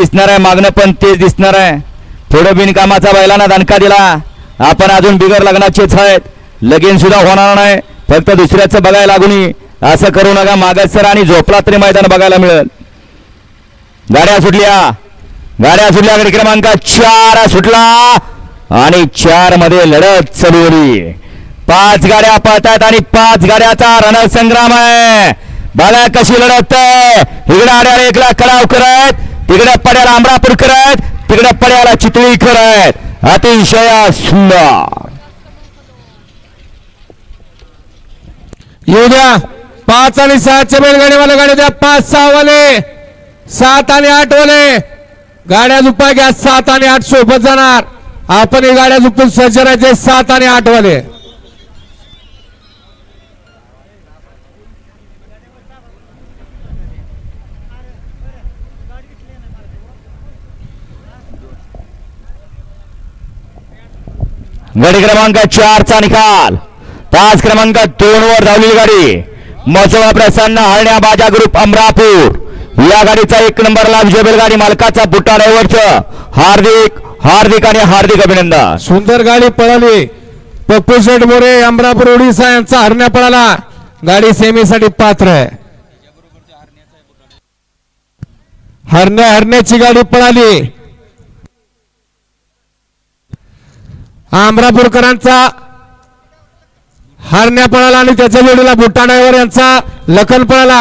दिसणार आहे मागणं पण तेच दिसणार आहे. थोडं बिनकामाचा बैलांना दणका दिला. आपण अजून बिगर लग्नाचेच आहेत. लगीन सुद्धा होणार नाही. फक्त दुसऱ्याचं बघायला लागून असं करू नका. मागत सर आणि झोपला तरी मैदान बघायला मिळेल. गाड्या सुटल्या. गाड्या सुटल्या गडी क्रमांक चार सुटला. आणि चारमध्ये लढत चालू होती. पाच गाड्या पळतात आणि पाच गाड्याचा रणसंग्राम आहे. बघा कशी लढत आहे. इकडे आड्याला एकला कडाव करत. तिकडे पड्याला अमरापूर करत तिकडे पड्याला चितळी करत. अतिशय सुंदर. येऊ द्या. पाच आणि सहाचे बैलगाडीवाले गाडी द्या. पाच सहा वाले सात आणि आठ वाले गाड्या झुपा घ्या. सात आणि आठ सोबत जाणार. आपण ही गाड्या झुपून सज्ज राहायचे. सात आणि आठ वाले गाडी क्रमांक चारचा निकाल. पाच क्रमांक दोन वर धावलेली गाडी. मसोबा प्रसन्न हरण्या बाजा ग्रुप अमरापूर. या गाडीचा एक नंबरला विजय गाडी मालकाचा बुट्टा ड्रायव्हरचं हार्दिक हार्दिक आणि हार्दिक अभिनंदन. सुंदर गाडी पळाली. पप्पू शेठ मोरे अमरापूर ओडिसा यांचा हरण्या पळाला. गाडी सेमीसाठी पात्र आहे. हरण्या हरण्याची गाडी पळाली. अमरापूरकरांचा हरण्या पळाला आणि त्याच्या जोडीला बुट्टाणावर यांचा लखन पळाला.